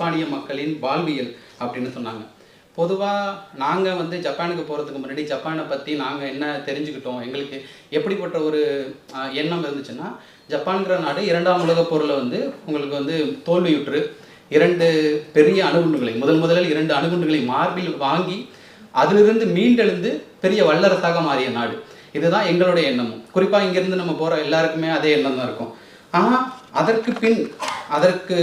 ஜப்பானிய மக்களின் வாழ்வியல் அப்படின்னு சொன்னாங்க. பொதுவாக நாங்கள் வந்து ஜப்பானுக்கு போகிறதுக்கு முன்னாடி ஜப்பானை பற்றி நாங்கள் என்ன தெரிஞ்சுக்கிட்டோம்? எங்களுக்கு எப்படிப்பட்ட ஒரு எண்ணம் இருந்துச்சுன்னா ஜப்பான்கிற நாடு இரண்டாம் உலகப் போரில் வந்து உங்களுக்கு வந்து தோல்வியுற்று இரண்டு பெரிய அணுகுண்டுகளை முதல் முதலில் இரண்டு அணுகுண்டுகளை மார்பில் வாங்கி அதிலிருந்து மீண்டெழுந்து பெரிய வல்லரசாக மாறிய நாடு. இதுதான் எங்களுடைய எண்ணமும். குறிப்பாக இங்கேருந்து நம்ம போகிற எல்லாருக்குமே அதே எண்ணம் தான் இருக்கும். ஆனால் அதற்கு பின் அதற்கு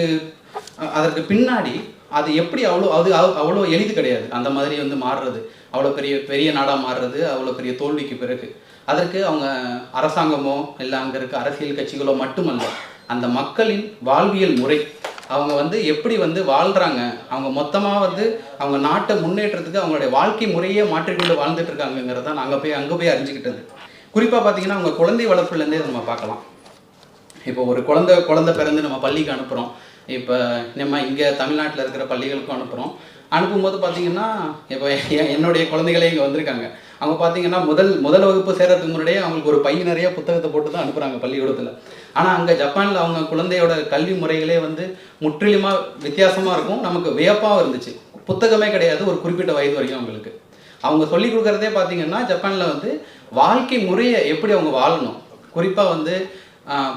அதற்கு பின்னாடி அது எப்படி அவ்வளோ அது அவ்- அவ்வளோ எளிது கிடையாது. அந்த மாதிரி வந்து மாறுறது. அவ்வளோ பெரிய பெரிய நாடாக மாறுறது அவ்வளோ பெரிய தோல்விக்கு பிறகு. அதற்கு அவங்க அரசாங்கமோ இல்லை அங்கே இருக்க அரசியல் கட்சிகளோ மட்டுமல்ல அந்த மக்களின் வாழ்வியல் முறை. அவங்க வந்து எப்படி வந்து வாழ்கிறாங்க அவங்க மொத்தமாக வந்து அவங்க நாட்டை முன்னேற்றத்துக்கு அவங்களுடைய வாழ்க்கை முறையே மாற்றிக்கொண்டு வாழ்ந்துட்டு இருக்காங்கங்கிறத நாங்கள் போய் அங்கே போய் அறிஞ்சுக்கிட்டது. குறிப்பாக பார்த்தீங்கன்னா அவங்க குழந்தை வளர்ப்புலேருந்தே நம்ம பார்க்கலாம். இப்போ ஒரு குழந்தை குழந்தை பிறந்து நம்ம பள்ளிக்கு அனுப்புகிறோம் இப்போ நம்ம இங்கே தமிழ்நாட்டில் இருக்கிற பள்ளிகளுக்கும் அனுப்புகிறோம் அனுப்பும்போது பார்த்தீங்கன்னா இப்போ என்னுடைய குழந்தைகளே இங்கே வந்திருக்காங்க. அவங்க பார்த்தீங்கன்னா முதல் முதல் வகுப்பு சேர்கிறதுக்கு முன்னாடியே அவங்களுக்கு ஒரு பை நிறைய புத்தகத்தை போட்டு தான் அனுப்புகிறாங்க பள்ளிக்கூடத்தில். ஆனால் அங்கே ஜப்பானில் அவங்க குழந்தையோட கல்வி முறைகளே வந்து முற்றிலுமாக வித்தியாசமாக இருக்கும். நமக்கு வியப்பாகவும் இருந்துச்சு. புத்தகமே கிடையாது ஒரு குறிப்பிட்ட வயது வரைக்கும் அவங்களுக்கு. அவங்க சொல்லிக் கொடுக்குறதே பார்த்தீங்கன்னா ஜப்பானில் வந்து வாழ்க்கை முறையை எப்படி அவங்க வாழணும். குறிப்பாக வந்து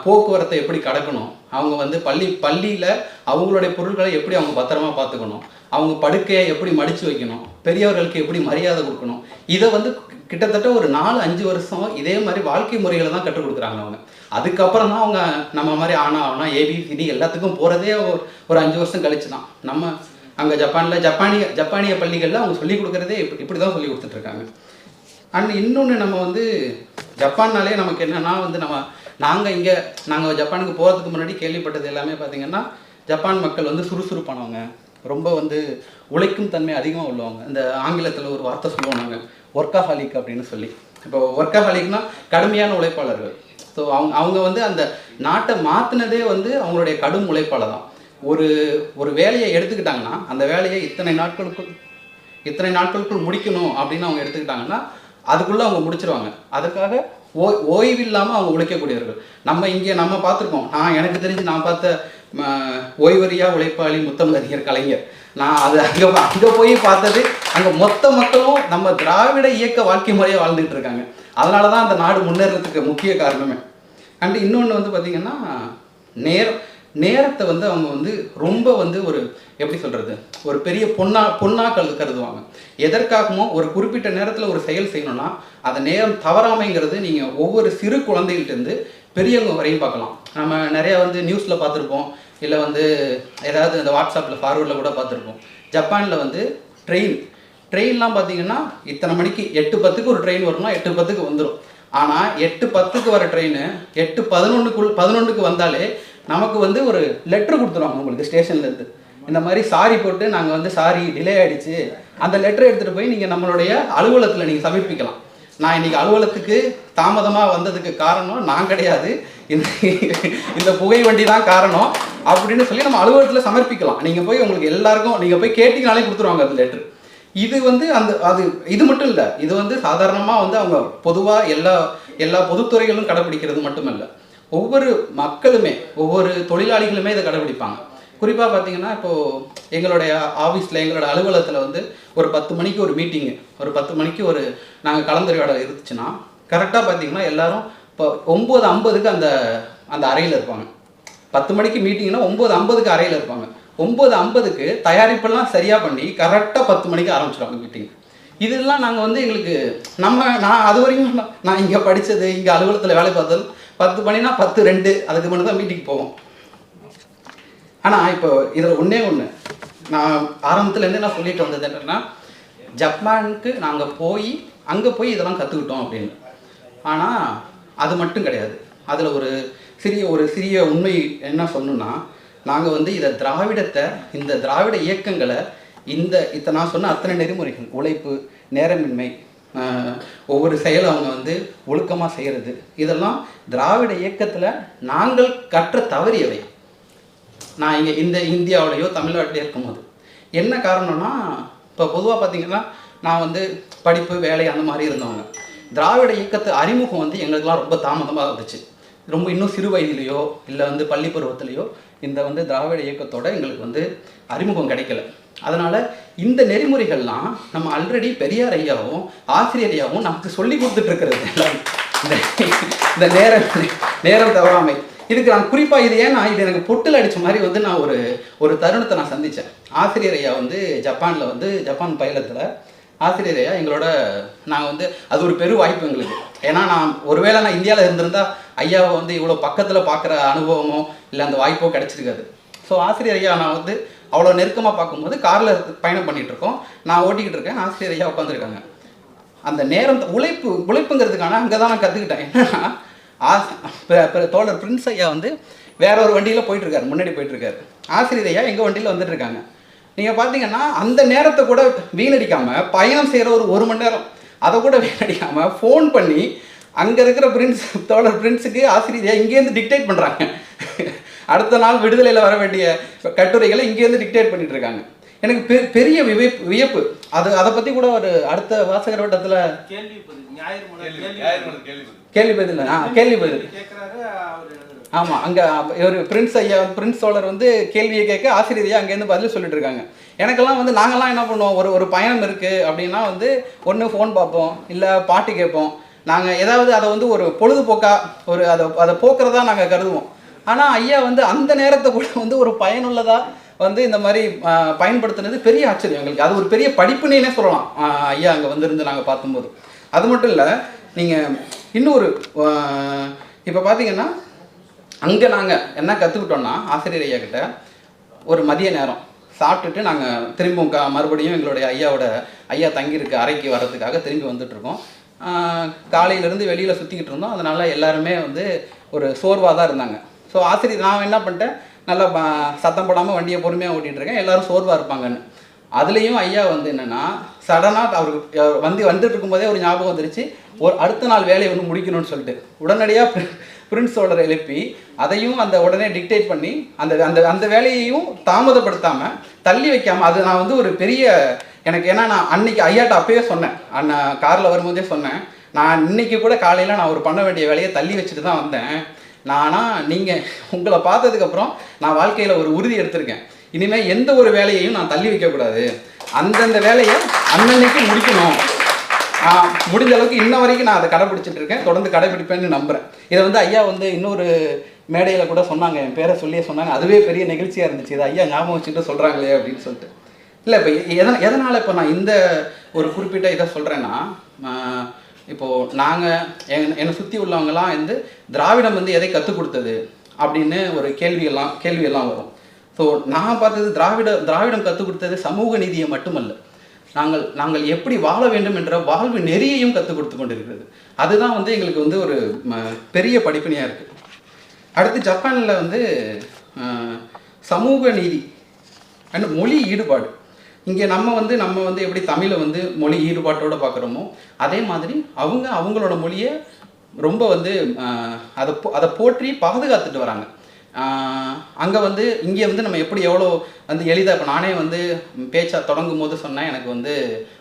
போக்குவரத்தை எப்படி கடக்கணும். அவங்க வந்து பள்ளி பள்ளியில் அவங்களுடைய பொருட்களை எப்படி அவங்க பத்திரமா பார்த்துக்கணும்? அவங்க படுக்கையை எப்படி மடித்து வைக்கணும்? பெரியவர்களுக்கு எப்படி மரியாதை கொடுக்கணும்? இதை வந்து கிட்டத்தட்ட ஒரு நாலு அஞ்சு வருஷம் இதே மாதிரி வாழ்க்கை முறைகளை தான் கற்றுக் கொடுக்குறாங்க அவங்க. அதுக்கப்புறம் தான் அவங்க நம்ம மாதிரி ஆனா ஆனா ஏபிசிடி எல்லாத்துக்கும் போகிறதே ஒரு ஒரு அஞ்சு வருஷம் கழிச்சு தான். நம்ம அங்கே ஜப்பானில் ஜப்பானிய ஜப்பானிய பள்ளிகளில் அவங்க சொல்லிக் கொடுக்குறதே இப்படி இப்படி தான் சொல்லி கொடுத்துட்ருக்காங்க அண்ட் இன்னொன்று நம்ம வந்து ஜப்பான்னாலே நமக்கு என்னென்னா வந்து நம்ம நாங்கள் இங்கே நாங்கள் ஜப்பானுக்கு போகிறதுக்கு முன்னாடி கேள்விப்பட்டது எல்லாமே பார்த்தீங்கன்னா ஜப்பான் மக்கள் வந்து சுறுசுறுப்பானவங்க. ரொம்ப வந்து உழைக்கும் தன்மை அதிகமாக உள்ளவங்க. இந்த ஆங்கிலத்தில் ஒரு வார்த்தை சொல்லுவோம் நாங்கள் ஒர்க்காஹாலிக் அப்படின்னு சொல்லி. இப்போ ஒர்க்காஹாலிக்னா கடுமையான உழைப்பாளர்கள். ஸோ அவங்க அவங்க வந்து அந்த நாட்டை மாற்றினதே வந்து அவங்களுடைய கடும் உழைப்பாளர் தான் ஒரு ஒரு வேலையை எடுத்துக்கிட்டாங்கன்னா அந்த வேலையை இத்தனை நாட்களுக்குள் இத்தனை நாட்களுக்குள் முடிக்கணும் அப்படின்னு அவங்க எடுத்துக்கிட்டாங்கன்னா அதுக்குள்ளே அவங்க முடிச்சிருவாங்க. அதுக்காக ஓய் ஓய்வில்லாமல் அவங்க உழைக்கக்கூடியவர்கள். நம்ம இங்கே நம்ம பார்த்துருக்கோம். நான் எனக்கு தெரிஞ்சு நான் பார்த்த ம, ஓய்வறியா உழைப்பாளி முத்தமிழறிஞர் கலைஞர். நான் அது அங்கே அங்கே போய் பார்த்தது அங்கே மொத்த மக்களும் நம்ம திராவிட இயக்க வாழ்க்கை முறையை வாழ்ந்துட்டு இருக்காங்க. அதனால தான் அந்த நாடு முன்னேறதுக்கு முக்கிய காரணமே. அண்ட் இன்னொன்று வந்து பார்த்திங்கன்னா நேரம். நேரத்தை வந்து அவங்க வந்து ரொம்ப வந்து ஒரு எப்படி சொல்கிறது ஒரு பெரிய பொண்ணா பொண்ணாக கரு கருதுவாங்க. எதற்காகவும் ஒரு குறிப்பிட்ட நேரத்தில் ஒரு செயல் செய்யணும்னா அந்த நேரம் தவறாமைங்கிறது நீங்கள் ஒவ்வொரு சிறு குழந்தைகிட்டேருந்து பெரியவங்க வரையும் பார்க்கலாம். நம்ம நிறையா வந்து நியூஸில் பார்த்துருப்போம். இல்லை வந்து ஏதாவது இந்த வாட்ஸ்அப்பில் ஃபார்வர்டில் கூட பார்த்துருப்போம். ஜப்பானில் வந்து ட்ரெயின். ட்ரெயின்லாம் பார்த்தீங்கன்னா இத்தனை மணிக்கு எட்டு பத்துக்கு ஒரு ட்ரெயின் வரணும்னா எட்டு பத்துக்கு வந்துடும் ஆனால் எட்டு பத்துக்கு வர ட்ரெயின் எட்டு பதினொன்றுக்குள் பதினொன்றுக்கு வந்தாலே நமக்கு வந்து ஒரு லெட்ரு கொடுத்துருவாங்க உங்களுக்கு ஸ்டேஷன்லேருந்து இந்த மாதிரி சாரி போட்டு நாங்கள் வந்து சாரி டிலே ஆயிடுச்சு. அந்த லெட்டர் எடுத்துகிட்டு போய் நீங்கள் நம்மளுடைய அலுவலகத்தில் நீங்கள் சமர்ப்பிக்கலாம். நான் இன்றைக்கி அலுவலகத்துக்கு தாமதமாக வந்ததுக்கு காரணம் நான் கிடையாது. இந்த இந்த புகை வண்டி தான் காரணம். அப்படின்னு சொல்லி நம்ம அலுவலகத்தில் சமர்ப்பிக்கலாம். நீங்கள் போய் உங்களுக்கு எல்லாருக்கும் நீங்கள் போய் கேட்டிங்கனாலே கொடுத்துருவாங்க அந்த லெட்ரு இது வந்து அந்த அது இது மட்டும் இல்லை. இது வந்து சாதாரணமாக வந்து அவங்க பொதுவாக எல்லா எல்லா பொதுத்துறைகளும் கடைப்பிடிக்கிறது மட்டுமல்ல. ஒவ்வொரு மக்களுமே ஒவ்வொரு தொழிலாளிகளுமே இதை கடைபிடிப்பாங்க. குறிப்பாக பார்த்தீங்கன்னா இப்போது எங்களுடைய ஆஃபீஸில் எங்களோட அலுவலகத்தில் வந்து ஒரு பத்து மணிக்கு ஒரு மீட்டிங்கு ஒரு பத்து மணிக்கு ஒரு நாங்கள் கலந்துரையாடல் இருந்துச்சுன்னா கரெக்டாக பார்த்தீங்கன்னா எல்லாரும் இப்போ ஒம்பது ஐம்பதுக்கு அந்த அந்த அறையில் இருப்பாங்க. பத்து மணிக்கு மீட்டிங்னா ஒம்பது ஐம்பதுக்கு அறையில் இருப்பாங்க. ஒம்பது ஐம்பதுக்கு தயாரிப்பெல்லாம் சரியாக பண்ணி கரெக்டாக பத்து மணிக்கு ஆரம்பிச்சிருவாங்க மீட்டிங் இதெல்லாம் நாங்கள் வந்து எங்களுக்கு நம்ம நான் அது வரைக்கும் நான்- இங்கே படித்தது இங்கே அலுவலகத்தில் வேலை பார்த்தது பத்து மணினா பத்து ரெண்டு அதுக்கு மட்டும் தான் மீட்டிங் போவோம். ஆனால் இப்போ இதில் ஒன்றே ஒன்று நான் ஆரம்பத்துலேருந்து நான் சொல்லிட்டு வந்தது என்னென்னா ஜப்பானுக்கு நாங்கள் போய் அங்கே போய் இதெல்லாம் கற்றுக்கிட்டோம் அப்படின்னு. ஆனால் அது மட்டும் கிடையாது. அதில் ஒரு சிறிய ஒரு சிறிய உண்மை என்ன சொல்லணும்னா நாங்கள் வந்து இதை திராவிடத்தை இந்த திராவிட இயக்கங்களை இந்த இத்தனை நான் சொன்ன அத்தனை நெறிமுறைகள் உழைப்பு நேரமின்மை ஒவ்வொரு செயலும் அவங்க வந்து ஒழுக்கமாக செய்கிறது இதெல்லாம் திராவிட இயக்கத்தில் நாங்கள் கற்ற தவறியவை நான் இங்கே இந்த இந்தியாவிலேயோ தமிழ்நாட்டிலையோ இருக்கும்போது. என்ன காரணம்னா இப்போ பொதுவாக பார்த்தீங்கன்னா நான் வந்து படிப்பு வேலை அந்த மாதிரி இருந்தவங்க. திராவிட இயக்கத்து அறிமுகம் வந்து எங்களுக்கெல்லாம் ரொம்ப தாமதமாக இருந்துச்சு ரொம்ப இன்னும் சிறு வயதிலேயோ இல்லை வந்து பள்ளி பருவத்திலேயோ இந்த வந்து திராவிட இயக்கத்தோட எங்களுக்கு வந்து அறிமுகம் கிடைக்கல. அதனால் இந்த நெறிமுறைகள்லாம் நம்ம ஆல்ரெடி பெரியார் ஐயாவும் ஆசிரியர் ஐயாவும் நமக்கு சொல்லி கொடுத்துட்ருக்கிறது எல்லாம் இந்த இந்த நேரம் நேரம் தவறாமை. இதுக்கு நான் குறிப்பாக இது ஏன்னா இது எனக்கு பொட்டில் அடித்த மாதிரி வந்து நான் ஒரு ஒரு தருணத்தை நான் சந்தித்தேன் ஆசிரியர் ஐயா வந்து ஜப்பானில் வந்து ஜப்பான் பயிலத்தில் ஆசிரியர் ஐயா எங்களோட நாங்கள் வந்து அது ஒரு பெரு வாய்ப்பு எங்களுக்கு. ஏன்னா நான் ஒருவேளை நான் இந்தியாவில் இருந்திருந்தா ஐயாவை வந்து இவ்வளோ பக்கத்தில் பார்க்குற அனுபவமோ இல்லை அந்த வாய்ப்போ கிடச்சிருக்காது. ஸோ ஆசிரியர் ஐயா நான் வந்து அவ்வளோ நெருக்கமாக பார்க்கும்போது காரில் பயணம் பண்ணிகிட்ருக்கோம் இருக்கோம் நான் ஓட்டிக்கிட்டு இருக்கேன். ஆசிரியர் ஐயா உட்காந்துருக்காங்க அந்த நேரம் உழைப்பு உழைப்புங்கிறதுக்கான அங்கே தான் நான் கற்றுக்கிட்டேன் என்னன்னா ஆஸ் இப்போ தோழர் பிரின்ஸ் ஐயா வந்து வேற ஒரு வண்டியில் போயிட்டுருக்காரு. முன்னாடி போயிட்டுருக்காரு. ஆசிரியர் ஐயா எங்கள் வண்டியில் வந்துட்டுருக்காங்க. நீங்கள் பார்த்தீங்கன்னா அந்த நேரத்தை கூட வீணடிக்காமல் பயணம் செய்கிற ஒரு ஒரு மணி நேரம் அதை கூட வீணடிக்காமல் ஃபோன் பண்ணி அங்கே இருக்கிற பிரின்ஸ் தோழர் பிரின்ஸுக்கு ஆசிரியர் ஐயா இங்கேருந்து டிக்டேட் பண்ணுறாங்க அடுத்த நாள் விடுதலையில் வர வேண்டிய கட்டுரைகளை இங்கேருந்து டிக்டேட் பண்ணிட்டு இருக்காங்க. எனக்கு பெ பெரிய வியப்பு வியப்பு. அது அதை பற்றி கூட ஒரு அடுத்த வாசகர் வட்டத்தில் கேள்வி பதில் கேள்வி பதில். ஆமாம் அங்கே ஒரு பிரின்ஸ் ஐயா பிரின்ஸ் சோழர் வந்து கேள்வியை கேட்க ஆசிரியர் அங்கேருந்து பதில் சொல்லிட்டு இருக்காங்க. எனக்கெல்லாம் வந்து நாங்கெல்லாம் என்ன பண்ணுவோம்? ஒரு ஒரு பயணம் இருக்குது அப்படின்னா வந்து ஒன்று ஃபோன் பார்ப்போம் இல்லை பாட்டு கேட்போம். நாங்கள் ஏதாவது அதை வந்து ஒரு பொழுதுபோக்கா ஒரு அதை அதை போக்குறதா நாங்கள் கருதுவோம். ஆனால் ஐயா வந்து அந்த நேரத்தை கூட வந்து ஒரு பயனுள்ளதாக வந்து இந்த மாதிரி பயன்படுத்துனது பெரிய ஆச்சரியம் எங்களுக்கு. அது ஒரு பெரிய படிப்புனே சொல்லலாம். ஐயா அங்கே வந்திருந்து நாங்கள் பார்க்கும்போது. அது மட்டும் இல்லை நீங்கள் இன்னொரு இப்போ பார்த்தீங்கன்னா அங்கே நாங்கள் என்ன கற்றுக்கிட்டோன்னா ஆசிரியர் ஐயா கிட்ட ஒரு மதிய நேரம். சாப்பிட்டுட்டு நாங்கள் திரும்பவும் க மறுபடியும் எங்களுடைய ஐயாவோட ஐயா தங்கியிருக்க அறைக்கு வர்றதுக்காக திரும்பி வந்துட்டுருக்கோம். காலையிலேருந்து வெளியில் சுற்றிக்கிட்டு இருந்தோம். அதனால் எல்லாருமே வந்து ஒரு சோர்வாக தான் இருந்தாங்க. ஸோ ஆசிரியர் நான் என்ன பண்ணிட்டேன்? நல்லா சத்தம் போடாமல் வண்டியை பொறுமையாக ஓட்டிகிட்டு இருக்கேன். எல்லாரும் சோர்வாக இருப்பாங்கன்னு. அதுலேயும் ஐயா வந்து என்னென்னா சடனாக அவருக்கு வந்து வந்துட்டு இருக்கும்போதே ஒரு ஞாபகம் வந்துருச்சு. ஒரு அடுத்த நாள் வேலையை வந்து முடிக்கணும்னு சொல்லிட்டு. உடனடியாக பிரின்ஸ் சோழரை எழுப்பி அதையும் அந்த உடனே டிக்டேட் பண்ணி அந்த அந்த அந்த வேலையையும் தாமதப்படுத்தாமல் தள்ளி வைக்காமல் அது நான் வந்து ஒரு பெரிய எனக்கு ஏன்னா நான் அன்னைக்கு ஐயாட்ட அப்பயே சொன்னேன். அண்ணா காரில் வரும்போதே சொன்னேன். நான் இன்னைக்கு கூட காலையில் நான் ஒரு பண்ண வேண்டிய வேலையை தள்ளி வச்சுட்டு தான் வந்தேன். நானா நீங்கள் உங்களை பார்த்ததுக்கப்புறம் நான் வாழ்க்கையில் ஒரு உறுதி எடுத்திருக்கேன். இனிமேல் எந்த ஒரு வேலையையும் நான் தள்ளி வைக்கக்கூடாது. அந்தந்த வேலையை அன்னன்னைக்கு முடிக்கணும். முடிஞ்ச அளவுக்கு இன்ன வரைக்கும் நான் அதை கடைபிடிச்சிட்டு இருக்கேன். தொடர்ந்து கடைபிடிப்பேன்னு நம்புறேன். இதை வந்து ஐயா வந்து இன்னொரு மேடையில் கூட சொன்னாங்க. என் பேரை சொல்லியே சொன்னாங்க. அதுவே பெரிய நிகழ்ச்சியாக இருந்துச்சு. இதை ஐயா ஞாபகம் வச்சுட்டு சொல்கிறாங்களே அப்படின்னு சொல்லிட்டு. இல்லை இப்போ எதனால் எதனால் இப்போ நான் இந்த ஒரு குறிப்பிட்ட இதை சொல்கிறேன்னா இப்போது நாங்கள் என் என்னை சுற்றி உள்ளவங்கலாம் வந்து திராவிடம் வந்து எதை கற்றுக் கொடுத்தது அப்படின்னு ஒரு கேள்வியெல்லாம் கேள்வியெல்லாம் வரும். ஸோ நான் பார்த்தது திராவிட திராவிடம் கற்றுக் கொடுத்தது சமூக நீதியை மட்டுமல்ல. நாங்கள் நாங்கள் எப்படி வாழ வேண்டும் என்ற வாழ்வு நெறியையும் கற்றுக் கொடுத்து கொண்டிருக்கிறது. அதுதான் வந்து எங்களுக்கு வந்து ஒரு ம- பெரிய படிப்பினையாக இருக்குது அடுத்து ஜப்பானில் வந்து சமூக நீதி அண்ட் மொழி ஈடுபாடு. இங்கே நம்ம வந்து நம்ம வந்து எப்படி தமிழை வந்து மொழி ஈடுபாட்டோடு பார்க்குறோமோ அதே மாதிரி அவங்க அவங்களோட மொழியை ரொம்ப வந்து அதை போ- அதை போற்றி பாதுகாத்துட்டு வராங்க. அங்கே வந்து இங்கே வந்து நம்ம எப்படி எவ்வளோ வந்து எளிதாக இப்போ நானே வந்து பேச்சா தொடங்கும் போது சொன்னேன் எனக்கு வந்து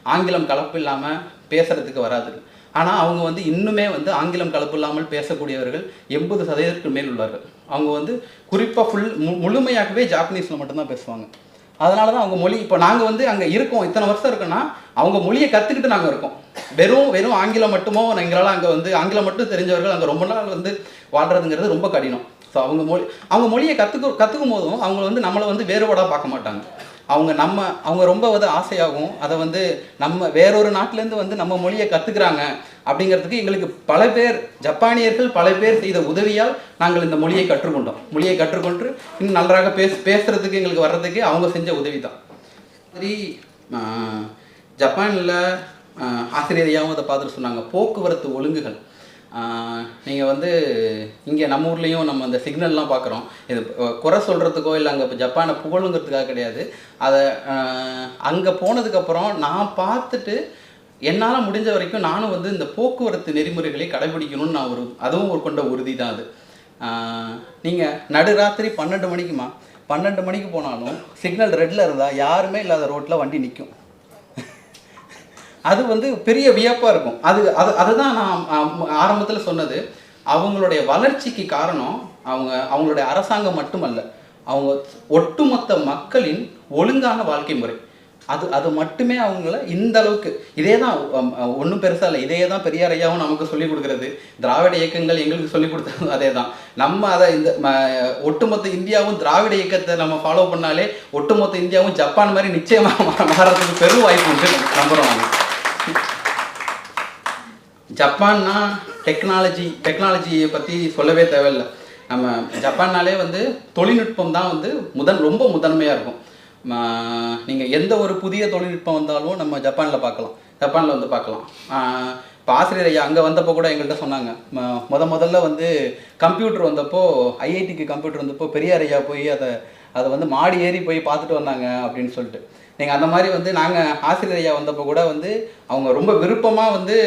ஆங்கிலம் கலப்பு இல்லாமல் பேசுகிறதுக்கு வராது. ஆனால் அவங்க வந்து இன்னுமே வந்து ஆங்கிலம் கலப்பு இல்லாமல் பேசக்கூடியவர்கள் எண்பது சதவீதத்துக்கு மேல் உள்ளார்கள். அவங்க வந்து குறிப்பாக ஃபுல் மு முழுமையாகவே ஜாப்பனீஸில் மட்டும்தான் பேசுவாங்க. அதனால தான் அவங்க மொழி இப்போ நாங்கள் வந்து அங்கே இருக்கோம். இத்தனை வருஷம் இருக்குன்னா அவங்க மொழியை கற்றுக்கிட்டு நாங்கள் இருக்கோம். வெறும் வெறும் ஆங்கிலம் மட்டுமோ எங்களால் அங்கே வந்து ஆங்கிலம் மட்டும் தெரிஞ்சவர்கள் அங்கே ரொம்ப நாள் வந்து வாழ்கிறதுங்கிறது ரொம்ப கடினம். ஸோ அவங்க மொழி அவங்க மொழியை கற்றுக்க கற்றுக்கும் போதும் அவங்க வந்து நம்மளை வந்து வேறுபாடாக பார்க்க மாட்டாங்க. அவங்க நம்ம அவங்க ரொம்ப வந்து ஆசையாகும் அதை வந்து நம்ம வேறொரு நாட்டிலேருந்து வந்து நம்ம மொழியை கற்றுக்குறாங்க அப்படிங்கிறதுக்கு எங்களுக்கு பல பேர் ஜப்பானியர்கள் பல பேர் செய்த உதவியால் நாங்கள் இந்த மொழியை கற்றுக்கொண்டோம். மொழியை கற்றுக்கொண்டு இன்னும் நன்றாக பேச பேசுகிறதுக்கு எங்களுக்கு வர்றதுக்கு அவங்க செஞ்ச உதவி தான் சரி ஜப்பானில் ஆசிரியரையாகவும் அதை பார்த்துட்டு சொன்னாங்க. போக்குவரத்து ஒழுங்குகள். நீங்கள் வந்து இங்கே நம்ம ஊர்லேயும் நம்ம அந்த சிக்னல்லாம் பார்க்குறோம் இது குறை சொல்கிறதுக்கோ இல்லை அங்கே இப்போ ஜப்பானை புகழுங்கிறதுக்காக கிடையாது. அதை அங்கே போனதுக்கப்புறம் நான் பார்த்துட்டு என்னால் முடிஞ்ச வரைக்கும் நானும் வந்து இந்த போக்குவரத்து நெறிமுறைகளை கடைபிடிக்கணும்னு நான் ஒரு அதுவும் ஒரு கொண்ட உறுதி தான் அது. நீங்கள் நடுராத்திரி பன்னெண்டு மணிக்குமா? பன்னெண்டு மணிக்கு போனாலும் சிக்னல் ரெட்டில் இருந்தால் யாருமே இல்லாத ரோட்டில் வண்டி நிற்கும் அது வந்து பெரிய வியப்பாக இருக்கும். அது அது அதுதான் நான் ஆரம்பத்தில் சொன்னது. அவங்களுடைய வளர்ச்சிக்கு காரணம் அவங்க அவங்களுடைய அரசாங்கம் மட்டுமல்ல அவங்க ஒட்டுமொத்த மக்களின் ஒழுங்கான வாழ்க்கை முறை. அது அது மட்டுமே அவங்கள இந்த அளவுக்கு இதே தான் ஒன்றும் பெருசாக இல்லை. இதே தான் பெரியார் ஐயாவும் நமக்கு சொல்லிக் கொடுக்குறது. திராவிட இயக்கங்கள் எங்களுக்கு சொல்லிக் கொடுத்தது அதே தான். நம்ம அதை இந்த ம- ஒட்டுமொத்த இந்தியாவும் திராவிட இயக்கத்தை நம்ம ஃபாலோ பண்ணாலே ஒட்டுமொத்த இந்தியாவும் ஜப்பான் மாதிரி நிச்சயமாக மாறதுக்கு பெரும் வாய்ப்பு உண்டு நம்புகிறோம் ஜப்பான்னா டெக்னாலஜி டெக்னாலஜியை பற்றி சொல்லவே தேவையில்லை. நம்ம ஜப்பான்னாலே வந்து தொழில்நுட்பம் தான் வந்து முதன் ரொம்ப முதன்மையாக இருக்கும். நீங்கள் எந்த ஒரு புதிய தொழில்நுட்பம் வந்தாலும் நம்ம ஜப்பானில் பார்க்கலாம். ஜப்பானில் வந்து பார்க்கலாம். இப்போ ஆசிரியர் ஐயா அங்கே வந்தப்போ கூட எங்கள்கிட்ட சொன்னாங்க. முத முதல்ல வந்து கம்ப்யூட்டர் வந்தப்போ ஐஐடிக்கு கம்ப்யூட்டர் வந்தப்போ பெரியார் ஐயா போய் அதை அதை வந்து மாடி ஏறி போய் பார்த்துட்டு வந்தாங்க அப்படின்னு சொல்லிட்டு. நீங்கள் அந்த மாதிரி வந்து நாங்கள் ஆசிரியர் ஐயா வந்தப்போ கூட வந்து அவங்க ரொம்ப விருப்பமாக வந்து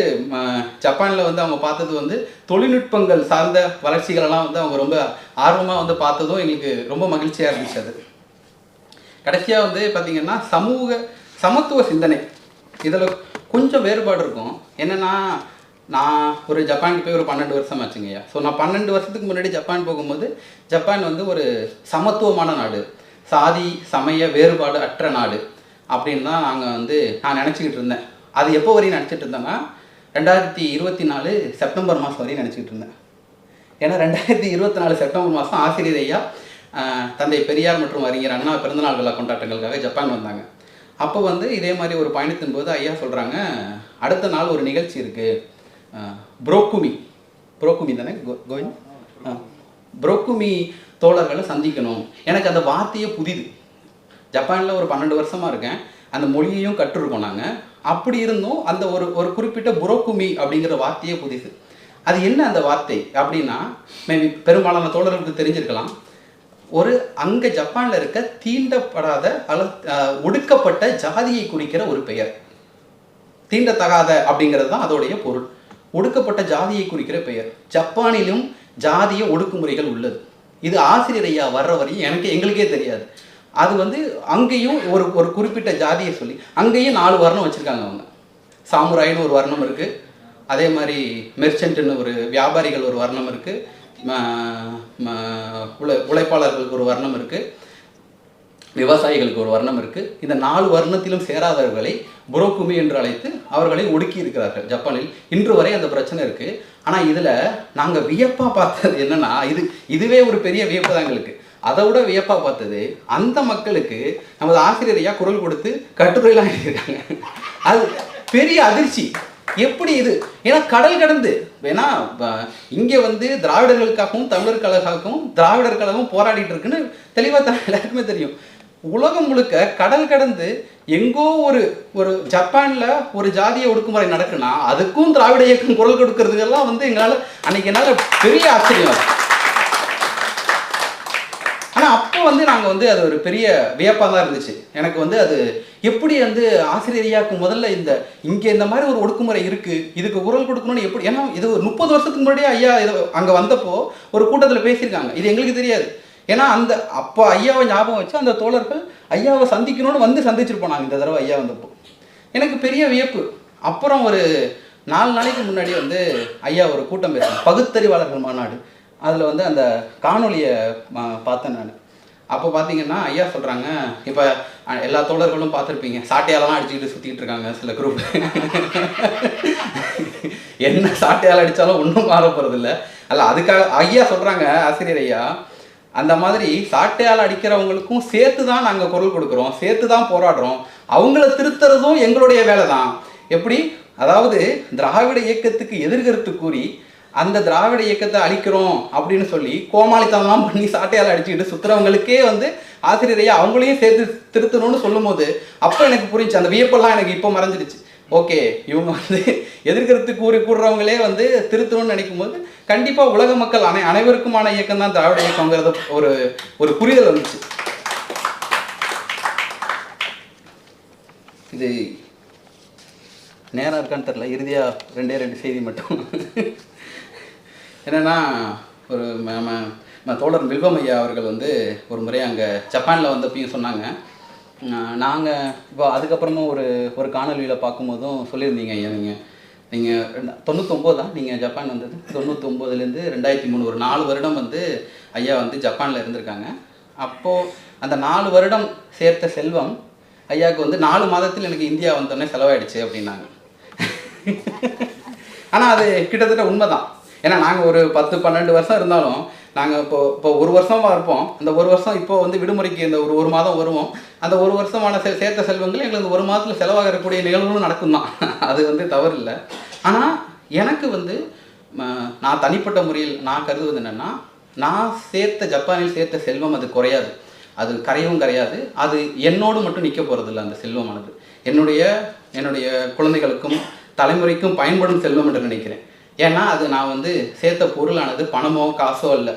ஜப்பானில் வந்து அவங்க பார்த்தது வந்து தொழில்நுட்பங்கள் சார்ந்த வளர்ச்சிகளெல்லாம் வந்து அவங்க ரொம்ப ஆர்வமாக வந்து பார்த்ததும் எங்களுக்கு ரொம்ப மகிழ்ச்சியாக இருந்துச்சு அது. கடைசியாக வந்து பார்த்திங்கன்னா சமூக சமத்துவ சிந்தனை. இதில் கொஞ்சம் வேறுபாடு இருக்கும். என்னென்னா நான் ஒரு ஜப்பானுக்கு போய் ஒரு பன்னெண்டு வருஷம் ஆச்சுங்கய்யா ஸோ நான் பன்னெண்டு வருஷத்துக்கு முன்னாடி ஜப்பான் போகும்போது ஜப்பான் வந்து ஒரு சமத்துவமான நாடு. சாதி சமய வேறுபாடு அற்ற நாடு. அப்படின்னு தான் நாங்கள் வந்து நான் நினச்சிக்கிட்டு இருந்தேன். அது எப்போ வரையும் நினச்சிட்டு இருந்தேன்னா ரெண்டாயிரத்தி இருபத்தி நாலு செப்டம்பர் மாதம் வரையும் நினச்சிக்கிட்டு இருந்தேன். ஏன்னா ரெண்டாயிரத்தி இருபத்தி நாலு செப்டம்பர் மாதம் ஆசிரியர் ஐயா தந்தை பெரியார் மற்றும் அறிஞர் அண்ணா பிறந்தநாள் விழா கொண்டாட்டங்களுக்காக ஜப்பான் வந்தாங்க. அப்போ வந்து இதே மாதிரி ஒரு பயணத்தின் போது ஐயா சொல்கிறாங்க அடுத்த நாள் ஒரு நிகழ்ச்சி இருக்குது புரோக்குமி. புரோக்குமி தானே கோ கோவிந்த்? ஆ. புரோக்குமி தோழர்களை சந்திக்கணும். எனக்கு அந்த வார்த்தையே புதிது. ஜப்பானில் ஒரு பன்னெண்டு வருஷமாக இருக்கேன். அந்த மொழியையும் கற்றுருக்கோம் நாங்கள் அப்படி இருந்தும் அந்த ஒரு ஒரு குறிப்பிட்ட புரோக்குமி அப்படிங்கிற வார்த்தையே புதிது. அது என்ன அந்த வார்த்தை? அப்படின்னா மேபி பெரும்பாலான தோழர்களுக்கு தெரிஞ்சிருக்கலாம். ஒரு அங்கே ஜப்பானில் இருக்க தீண்டப்படாத அல்லது ஒடுக்கப்பட்ட ஜாதியை குறிக்கிற ஒரு பெயர். தீண்டத்தகாத அப்படிங்கிறது தான் அதோடைய பொருள். ஒடுக்கப்பட்ட ஜாதியை குறிக்கிற பெயர். ஜப்பானிலும் ஜாதிய ஒடுக்குமுறைகள் உள்ளது. இது ஆசிரியர் ஐயா வர்ற வரையும் எனக்கு எங்களுக்கே தெரியாது. அது வந்து அங்கேயும் ஒரு ஒரு குறிப்பிட்ட ஜாதியை சொல்லி அங்கேயும் நாலு வர்ணம் வச்சுருக்காங்க அவங்க. சாமுராயின்னு ஒரு வர்ணம் இருக்குது அதே மாதிரி மெர்ச்சன்ட்னு ஒரு வியாபாரிகள் ஒரு வர்ணம் இருக்குது உழை உழைப்பாளர்களுக்கு ஒரு வர்ணம் இருக்குது விவசாயிகளுக்கு ஒரு வர்ணம் இருக்குது இந்த நாலு வர்ணத்திலும் சேராதவர்களை புரோக்குமி என்று அழைத்து அவர்களை ஒடுக்கி இருக்கிறார்கள் ஜப்பானில். இன்று வரை அந்த பிரச்சனை இருக்குது ஆனால் இதில் நாங்கள் வியப்பாக பார்த்தது என்னென்னா இது இதுவே ஒரு பெரிய வியப்பு தான் எங்களுக்கு. அதை விட வியப்பாக பார்த்தது அந்த மக்களுக்கு நமது ஆசிரியரையாக குரல் கொடுத்து கட்டுரையெல்லாம் எழுதியிருக்காங்க. அது பெரிய அதிர்ச்சி. எப்படி இது? ஏன்னா கடல் கடந்து. ஏன்னா இங்கே வந்து திராவிடர்களுக்காகவும் தமிழர் கழகாகவும் திராவிடர் கழகம் போராடிட்டு இருக்குன்னு தெளிவாக தான் எல்லாருக்குமே தெரியும். உலகம் முழுக்க கடல் கடந்து எங்கோ ஒரு ஒரு ஜப்பானில் ஒரு ஜாதிய ஒடுக்குமுறை நடக்குன்னா அதுக்கும் திராவிட இயக்கம் குரல் கொடுக்கறதுக்கெல்லாம் வந்து எங்களால் அன்னைக்கு என்னால் பெரிய ஆச்சரியம். அது. வந்து நாங்கள் வந்து அது ஒரு பெரிய வியப்பாக தான் இருந்துச்சு. எனக்கு வந்து அது எப்படி வந்து ஆசிரியரியாக்கு முதல்ல இந்த இங்கே இந்த மாதிரி ஒரு ஒடுக்குமுறை இருக்குது இதுக்கு குரல் கொடுக்கணும்னு எப்படி ஏன்னா இது ஒரு முப்பது வருஷத்துக்கு முன்னாடியே ஐயா இது அங்கே வந்தப்போ ஒரு கூட்டத்தில் பேசியிருக்காங்க. இது எங்களுக்கு தெரியாது. ஏன்னா அந்த அப்போ ஐயாவை ஞாபகம் வச்சு அந்த தோழர்கள் ஐயாவை சந்திக்கணும்னு வந்து சந்திச்சிருப்போம் நாங்கள் இந்த தடவை ஐயா வந்தப்போ. எனக்கு பெரிய வியப்பு. அப்புறம் ஒரு நாலு நாளைக்கு முன்னாடி வந்து ஐயா ஒரு கூட்டம் பேசுகிறேன் பகுத்தறிவாளர்கள் மாநாடு. அதில் வந்து அந்த காணொலியை பார்த்தேன் நான். அப்போ பார்த்தீங்கன்னா ஐயா சொல்கிறாங்க இப்போ எல்லா தோழர்களும் பார்த்துருப்பீங்க சாட்டையாலலாம் அடிச்சுக்கிட்டு சுற்றிட்டு இருக்காங்க சில குரூப் என்ன சாட்டையால் அடித்தாலும் ஒன்றும் மாற போகிறதில்ல அல்ல அதுக்காக ஐயா சொல்கிறாங்க ஆசிரியர் ஐயா அந்த மாதிரி சாட்டையால் அடிக்கிறவங்களுக்கும் சேர்த்து தான் நாங்கள் குரல் கொடுக்குறோம் சேர்த்து தான் போராடுறோம். அவங்கள திருத்துறதும் எங்களுடைய வேலை தான் எப்படி? அதாவது திராவிட இயக்கத்துக்கு எதிர்கருத்து கூறி அந்த திராவிட இயக்கத்தை அழிக்கிறோம் அப்படின்னு சொல்லி கோமாளித்தனம்லாம் பண்ணி சாட்டையால் அடிச்சுக்கிட்டு சுத்துறவங்களுக்கே வந்து ஆசிரியரையா அவங்களையும் சேர்த்து திருத்தணும்னு சொல்லும்போது அப்போ எனக்கு புரிஞ்சு அந்த வியப்பெல்லாம் எனக்கு இப்போ மறைஞ்சிடுச்சு ஓகே இவங்க வந்து எதிர்கருத்து கூறி கூடுறவங்களே வந்து திருத்தணும்னு நினைக்கும் போது கண்டிப்பாக உலக மக்கள் அனை அனைவருக்குமான இயக்கம் தான் திராவிட இயக்கங்கிறது ஒரு ஒரு புரிதல் வந்துச்சு. இது நேரம் இருக்கான்னு தெரில இறுதியாக ரெண்டே ரெண்டு செய்தி மட்டும். என்னென்னா ஒரு நம்ம நம்ம தோழர் வில்வம் ஐயா அவர்கள் வந்து ஒரு முறை அங்கே ஜப்பானில் வந்தப்பையும் சொன்னாங்க. நாங்கள் இப்போ அதுக்கப்புறமா ஒரு ஒரு காணொலியில் பார்க்கும்போதும் சொல்லியிருந்தீங்க ஐயா நீங்கள் நீங்கள் தொண்ணூத்தொம்போது தான் நீங்கள் ஜப்பான் வந்தது? தொண்ணூத்தொம்போதுலேருந்து ரெண்டாயிரத்தி மூணு ஒரு நாலு வருடம் வந்து ஐயா வந்து ஜப்பானில் இருந்திருக்காங்க. அப்போது அந்த நாலு வருடம் சேர்த்த செல்வம் ஐயாவுக்கு வந்து நாலு மாதத்தில் எனக்கு இந்தியா வந்தோடனே செலவாயிடுச்சு அப்படின்னாங்க. ஆனால் அது கிட்டத்தட்ட உண்மைதான். ஏன்னா நாங்கள் ஒரு பத்து பன்னெண்டு வருஷம் இருந்தாலும் நாங்கள் இப்போ இப்போ ஒரு வருஷமாக இருப்போம். அந்த ஒரு வருஷம் இப்போ வந்து விடுமுறைக்கு இந்த ஒரு ஒரு மாதம் வருவோம். அந்த ஒரு வருஷமான சே சேர்த்த செல்வங்கள் எங்களுக்கு ஒரு மாதத்தில் செலவாகக்கூடிய நிகழ்வுகளும் நடக்கும் தான் அது வந்து தவறு இல்லை ஆனால் எனக்கு வந்து நான் தனிப்பட்ட முறையில் நான் கருதுவது என்னென்னா நான் சேர்த்த ஜப்பானில் சேர்த்த செல்வம் அது குறையாது. அது கரையவும் கரையாது. அது என்னோடு மட்டும் நிற்க போகிறதில்ல அந்த செல்வமானது. என்னுடைய என்னுடைய குழந்தைகளுக்கும் தலைமுறைக்கும் பயன்படும் செல்வம் என்று நினைக்கிறேன். ஏன்னா அது நான் வந்து சேர்த்த பொருளானது பணமோ காசோ அல்ல.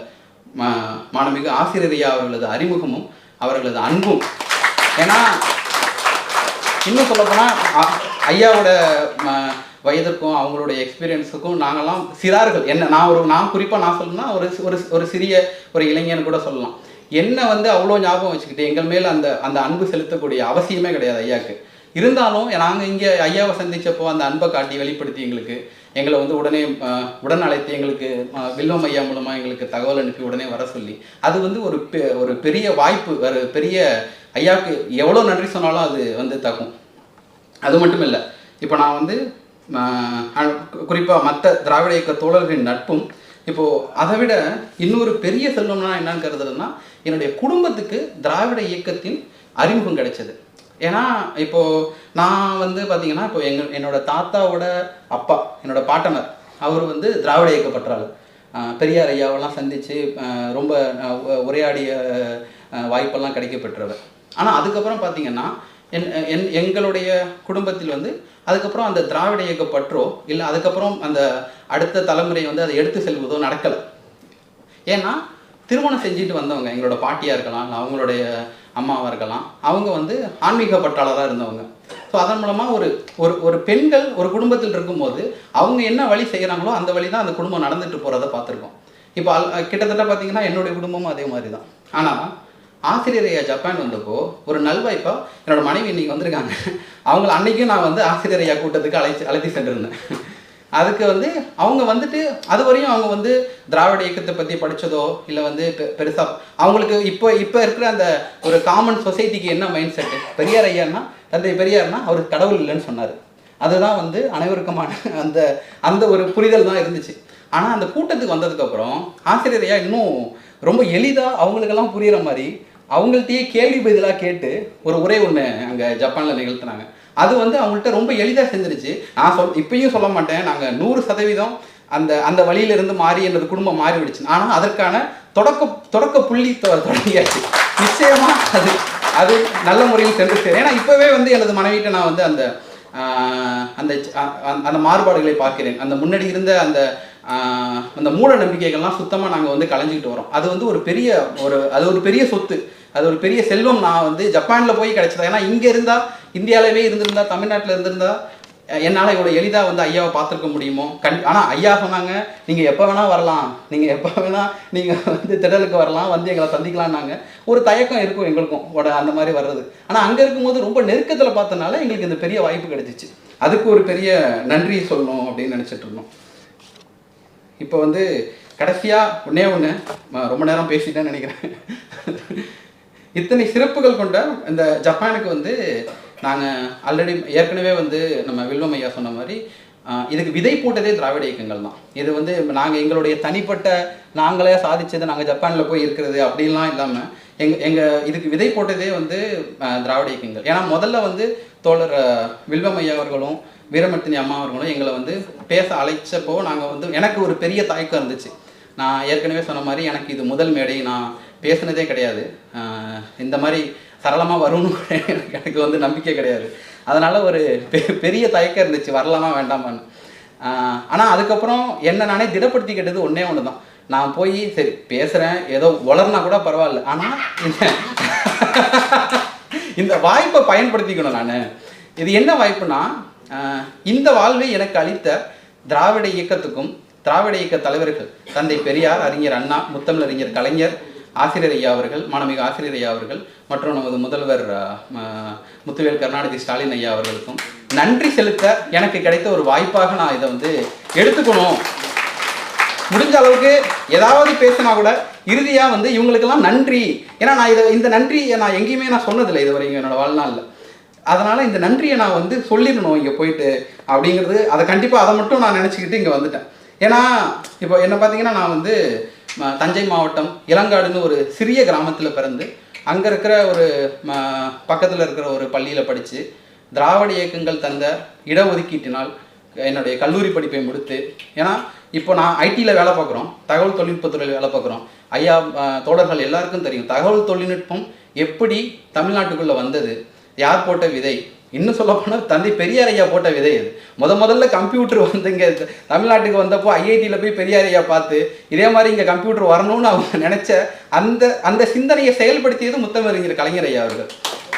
ம- மாண்புமிகு ஆசிரியரையா அவர்களது அறிமுகமும் அவர்களது அன்பும். ஏன்னா இன்னும் சொல்லப்போனால் ஐயாவோட ம, வயதிற்கும் அவங்களுடைய எக்ஸ்பீரியன்ஸுக்கும் நாங்கெல்லாம் சிறார்கள். என்ன நான் ஒரு நான் குறிப்பாக நான் சொல்லணும்னா ஒரு ஒரு ஒரு சிறிய ஒரு இளைஞன் கூட சொல்லலாம். என்ன வந்து அவ்வளோ ஞாபகம் வச்சுக்கிட்டு எங்கள் மேல் அந்த அந்த அன்பு செலுத்தக்கூடிய அவசியமே கிடையாது ஐயாக்கு. இருந்தாலும் நாங்கள் இங்கே ஐயாவை சந்தித்தப்போ அந்த அன்பை காட்டி வெளிப்படுத்தி எங்களுக்கு எங்களை வந்து உடனே உடன் அழைத்து எங்களுக்கு வில்வம் ஐயா மூலமாக எங்களுக்கு தகவல் அனுப்பி உடனே வர சொல்லி அது வந்து ஒரு பெ- ஒரு பெரிய வாய்ப்பு ஒரு பெரிய ஐயாவுக்கு எவ்வளோ நன்றி சொன்னாலும் அது வந்து தகும். அது மட்டும் இல்லை இப்போ நான் வந்து குறிப்பாக மற்ற திராவிட இயக்க தோழர்களின் நட்பும் இப்போது அதை விட இன்னொரு பெரிய செல்வம்னா என்னன்னு கருதுறதுன்னா என்னுடைய குடும்பத்துக்கு திராவிட இயக்கத்தின் அறிமுகம் கிடைச்சது. ஏன்னா இப்போது நான் வந்து பார்த்தீங்கன்னா இப்போ எங்கள் என்னோட தாத்தாவோட அப்பா என்னோட பாட்டனர் அவர் வந்து திராவிட இயக்க பற்றாளர் பெரியார் ஐயாவெல்லாம் சந்தித்து ரொம்ப உரையாடிய வாய்ப்பெல்லாம் கிடைக்க பெற்றவர் ஆனால் அதுக்கப்புறம் பார்த்தீங்கன்னா என் என் எங்களுடைய குடும்பத்தில் வந்து அதுக்கப்புறம் அந்த திராவிட இயக்க பற்றோ இல்லை அதுக்கப்புறம் அந்த அடுத்த தலைமுறை வந்து அதை எடுத்து செல்வதோ நடக்கலை. ஏன்னா திருமணம் செஞ்சுட்டு வந்தவங்க எங்களோட பாட்டியாக இருக்கலாம் அவங்களுடைய அம்மாவாக இருக்கலாம் அவங்க வந்து ஆன்மீக பட்டாளராக இருந்தவங்க. ஸோ அதன் மூலமாக ஒரு ஒரு ஒரு பெண்கள் ஒரு குடும்பத்தில் இருக்கும்போது அவங்க என்ன வழி செய்கிறாங்களோ அந்த வழி தான் அந்த குடும்பம் நடந்துட்டு போகிறத பார்த்துருக்கோம். இப்போ அல் கிட்டத்தட்ட பார்த்தீங்கன்னா என்னுடைய குடும்பமும் அதே மாதிரி தான் ஆனால் ஆசிரியரையா ஜப்பான் வந்தப்போ ஒரு நல்வாய்ப்பா என்னோட மனைவி இன்னைக்கு வந்திருக்காங்க. அவங்கள அன்னைக்கும் நான் வந்து ஆசிரியரையா கூட்டத்துக்கு அழைச்சி அழைத்து சென்றிருந்தேன். அதுக்கு வந்து அவங்க வந்துட்டு அது வரையும் அவங்க வந்து திராவிட இயக்கத்தை பற்றி படித்ததோ இல்லை வந்து பெ பெருசாக அவங்களுக்கு இப்போ இப்போ இருக்கிற அந்த ஒரு காமன் சொசைட்டிக்கு என்ன மைண்ட் செட்டு பெரியார் ஐயான்னா தந்தை பெரியார்னா அவர் கடவுள் இல்லைன்னு சொன்னார். அதுதான் வந்து அனைவருக்குமான அந்த அந்த ஒரு புரிதல் தான் இருந்துச்சு. ஆனால் அந்த கூட்டத்துக்கு வந்ததுக்கப்புறம் ஆசிரியர் ஐயா இன்னும் ரொம்ப எளிதாக அவங்களுக்கெல்லாம் புரிகிற மாதிரி அவங்கள்ட்டயே கேள்வி பதிலாக கேட்டு ஒரு உரை ஒன்று அங்கே ஜப்பானில் நிகழ்த்தினாங்க. அது வந்து அவங்கள்ட்ட ரொம்ப எளிதாக செஞ்சிருச்சு. நான் சொல் இப்பயும் சொல்ல மாட்டேன். நாங்கள் நூறு சதவீதம் அந்த அந்த வழியிலிருந்து மாறி எனது குடும்பம் மாறிவிடுச்சு ஆனால் அதற்கான தொடக்க தொடக்க புள்ளி தொடங்கியாச்சு. நிச்சயமாக அது அது நல்ல முறையில் சென்று சேரும். ஏன்னா இப்போவே வந்து எனது மனைவிட்ட நான் வந்து அந்த அந்த அந்த மாறுபாடுகளை பார்க்கிறேன். அந்த முன்னாடி இருந்த அந்த அந்த மூட நம்பிக்கைகள்லாம் சுத்தமாக நாங்கள் வந்து கலைஞ்சிக்கிட்டு வரோம். அது வந்து ஒரு பெரிய ஒரு அது ஒரு பெரிய சொத்து. அது ஒரு பெரிய செல்வம் நான் வந்து ஜப்பானில் போய் கிடைச்சதா? ஏன்னா இங்கே இருந்தால் இந்தியாவிலவே இருந்திருந்தா தமிழ்நாட்டில் இருந்திருந்தா என்னால் இவ்வளோ எளிதாக வந்து ஐயாவை பார்த்துருக்க முடியுமோ? கண் ஆனால் ஐயா சொன்னாங்க நீங்கள் எப்போ வேணால் வரலாம். நீங்கள் எப்போ வேணால் நீங்கள் வந்து திடலுக்கு வரலாம் வந்து எங்களை சந்திக்கலாம்னாங்க. ஒரு தயக்கம் இருக்கும் எங்களுக்கும் உட அந்த மாதிரி வர்றது. ஆனால் அங்கே இருக்கும்போது ரொம்ப நெருக்கத்தில் பார்த்தனால எங்களுக்கு இந்த பெரிய வாய்ப்பு கிடைச்சிச்சு. அதுக்கு ஒரு பெரிய நன்றி சொல்லணும் அப்படின்னு நினச்சிட்டு இருந்தோம். இப்போ வந்து கடைசியாக ஒன்றே ஒன்று ரொம்ப நேரம் பேசிட்டேன்னு நினைக்கிறேன். இத்தனை சிறப்புகள் கொண்ட இந்த ஜப்பானுக்கு வந்து நாங்கள் ஆல்ரெடி ஏற்கனவே வந்து நம்ம வில்வம் ஐயா சொன்ன மாதிரி இதுக்கு விதை போட்டதே திராவிட இயக்கங்கள் தான். இது வந்து நாங்கள் எங்களுடைய தனிப்பட்ட நாங்களே சாதிச்சது நாங்கள் ஜப்பானில் போய் இருக்கிறது அப்படின்லாம் இல்லாமல் எங்க எங்கள் இதுக்கு விதை போட்டதே வந்து திராவிட இயக்கங்கள். ஏன்னா முதல்ல வந்து தோழர் வில்வம் ஐயா அவர்களும் வீரமர்த்தினி அம்மா அவர்களும் எங்களை வந்து பேச அழைச்சப்போ நாங்கள் வந்து எனக்கு ஒரு பெரிய தாய்க்கம் இருந்துச்சு. நான் ஏற்கனவே சொன்ன மாதிரி எனக்கு இது முதல் மேடை நான் பேசுனதே கிடையாது. இந்த மாதிரி சரளமாக வரும்னு எனக்கு எனக்கு வந்து நம்பிக்கை கிடையாது. அதனால் ஒரு பெ- பெரிய தயக்கம் இருந்துச்சு. வரலாமா வேண்டாமான்னு. ஆனால் அதுக்கப்புறம் என்ன நானே திடப்படுத்திக்கிட்டது ஒன்றே ஒன்று தான் நான் போய் சரி பேசுகிறேன் ஏதோ வளர்னா கூட பரவாயில்ல. ஆனால் இந்த இந்த வாய்ப்பை பயன்படுத்திக்கணும் நான். இது என்ன வாய்ப்புனா இந்த வாழ்வை எனக்கு அளித்த திராவிட இயக்கத்துக்கும் திராவிட இயக்க தலைவர்கள் தந்தை பெரியார் அறிஞர் அண்ணா முத்தமிழறிஞர் கலைஞர் ஆசிரியர் ஐயா அவர்கள் மாணவிக ஆசிரியர் ஐயா அவர்கள் மற்றும் நமது முதல்வர் முத்துவேல் கருணாநிதி ஸ்டாலின் ஐயா அவர்களுக்கும் நன்றி செலுத்த எனக்கு கிடைத்த ஒரு வாய்ப்பாக நான் இதை வந்து எடுத்துக்கணும். முடிஞ்ச அளவுக்கு ஏதாவது பேசினா கூட இறுதியாக வந்து இவங்களுக்கெல்லாம் நன்றி. ஏன்னா நான் இதை இந்த நன்றியை நான் எங்கேயுமே நான் சொன்னதில்லை இது வரைக்கும் என்னோட வாழ்நாளில். அதனால் இந்த நன்றியை நான் வந்து சொல்லிடணும் இங்கே போயிட்டு அப்படிங்கிறது அதை கண்டிப்பாக அதை மட்டும் நான் நினச்சிக்கிட்டு இங்கே வந்துட்டேன். ஏன்னா இப்போ என்ன பார்த்தீங்கன்னா நான் வந்து தஞ்சை மாவட்டம் இளங்காடுன்னு ஒரு சிறிய கிராமத்தில் பிறந்து அங்கே இருக்கிற ஒரு பக்கத்தில் இருக்கிற ஒரு பள்ளியில் படித்து திராவிட இயக்கங்கள் தந்த இடஒதுக்கீட்டினால் என்னுடைய கல்லூரி படிப்பை முடித்து ஏன்னா இப்போ நான் ஐடியில் வேலை பார்க்குறோம் தகவல் தொழில்நுட்பத்துறையில் வேலை பார்க்குறோம். ஐயா தோழர்கள் எல்லாருக்கும் தெரியும் தகவல் தொழில்நுட்பம் எப்படி தமிழ்நாட்டுக்குள்ளே வந்தது யார் போட்ட விதை இன்னும் சொல்ல போனால் தந்தை பெரியார் ஐயா போட்ட விதை அது முத முதல்ல கம்ப்யூட்டர் வந்து இங்கே தமிழ்நாட்டுக்கு வந்தப்போ ஐஐடியில் போய் பெரியார் ஐயா பார்த்து இதே மாதிரி இங்கே கம்ப்யூட்டர் வரணும்னு அவங்க நினச்ச அந்த அந்த சிந்தனையை செயல்படுத்தியது முத்தமிழறிஞர் கலைஞர் ஐயா அவர்கள்.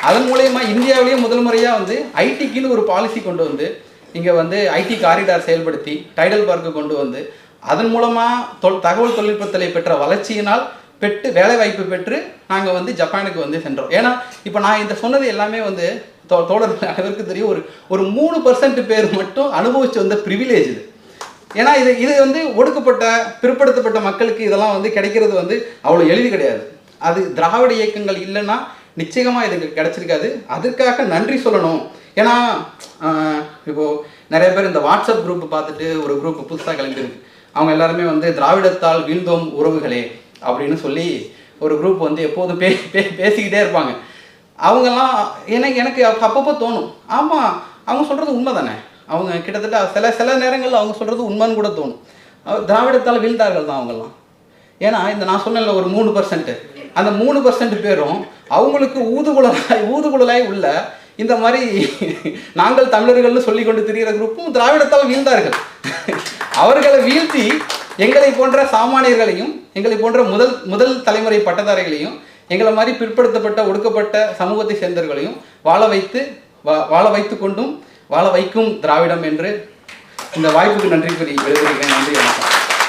அதன் மூலயமா இந்தியாவிலேயே முதல் முறையாக வந்து ஐடிக்குன்னு ஒரு பாலிசி கொண்டு வந்து இங்கே வந்து ஐடி காரிடார் செயல்படுத்தி டைடல் பார்க்கு கொண்டு வந்து அதன் மூலமாக தொல் தகவல் தொழில்நுட்பத்தில் பெற்ற வளர்ச்சியினால் பெற்று வேலை வாய்ப்பு பெற்று நாங்கள் வந்து ஜப்பானுக்கு வந்து சென்றோம். ஏன்னா இப்போ நான் இந்த சொன்னது எல்லாமே வந்து தோ தோழர்கள் அனைவருக்கும் தெரியும் ஒரு ஒரு மூணு பர்சன்ட் பேர் மட்டும் அனுபவிச்சு வந்த ப்ரிவிலேஜ் இது. ஏன்னா இது இது வந்து ஒடுக்கப்பட்ட பிற்படுத்தப்பட்ட மக்களுக்கு இதெல்லாம் வந்து கிடைக்கிறது வந்து அவ்வளோ எளிது கிடையாது. அது திராவிட இயக்கங்கள் இல்லைன்னா நிச்சயமாக இதுக்கு கிடைச்சிருக்காது. அதற்காக நன்றி சொல்லணும். ஏன்னா இப்போது நிறைய பேர் இந்த வாட்ஸ்அப் குரூப் பார்த்துட்டு ஒரு குரூப் புதுசாக கிளம்பியிருக்கு. அவங்க எல்லாருமே வந்து திராவிடத்தால் வீழ்ந்தோம் உறவுகளே அப்படின்னு சொல்லி ஒரு குரூப் வந்து எப்போதும் பே பே- பேசிக்கிட்டே இருப்பாங்க. அவங்கெல்லாம் எனக்கு எனக்கு அப்பப்போ தோணும். ஆமாம் அவங்க சொல்கிறது உண்மை தானே அவங்க கிட்டத்தட்ட சில சில நேரங்களில் அவங்க சொல்கிறது உண்மைன்னு கூட தோணும். திராவிடத்தால் வீழ்ந்தார்கள் தான் அவங்கெல்லாம். ஏன்னா இந்த நான் சொன்னேன்ல ஒரு மூணு பர்சன்ட்டு அந்த மூணு பர்சன்ட் பேரும் அவங்களுக்கு ஊதுகுழலாய் ஊதுகுழலாய் உள்ள இந்த மாதிரி நாங்கள் தமிழர்கள்னு சொல்லி கொண்டு திரிகிற குரூப்பும் திராவிடத்தால் வீழ்ந்தார்கள். அவர்களை வீழ்த்தி எங்களை போன்ற சாமானியர்களையும் எங்களை போன்ற முதல் முதல் தலைமுறை பட்டதாரிகளையும் எங்களை மாதிரி பிற்படுத்தப்பட்ட ஒடுக்கப்பட்ட சமூகத்தை சேர்ந்தவர்களையும் வாழ வைத்து வா- வாழ வைத்து கொண்டும் வாழ வைக்கும் திராவிடம் என்று இந்த வாய்ப்புக்கு நன்றி கூறி விடைபெறுகிறேன். நன்றி வணக்கம்.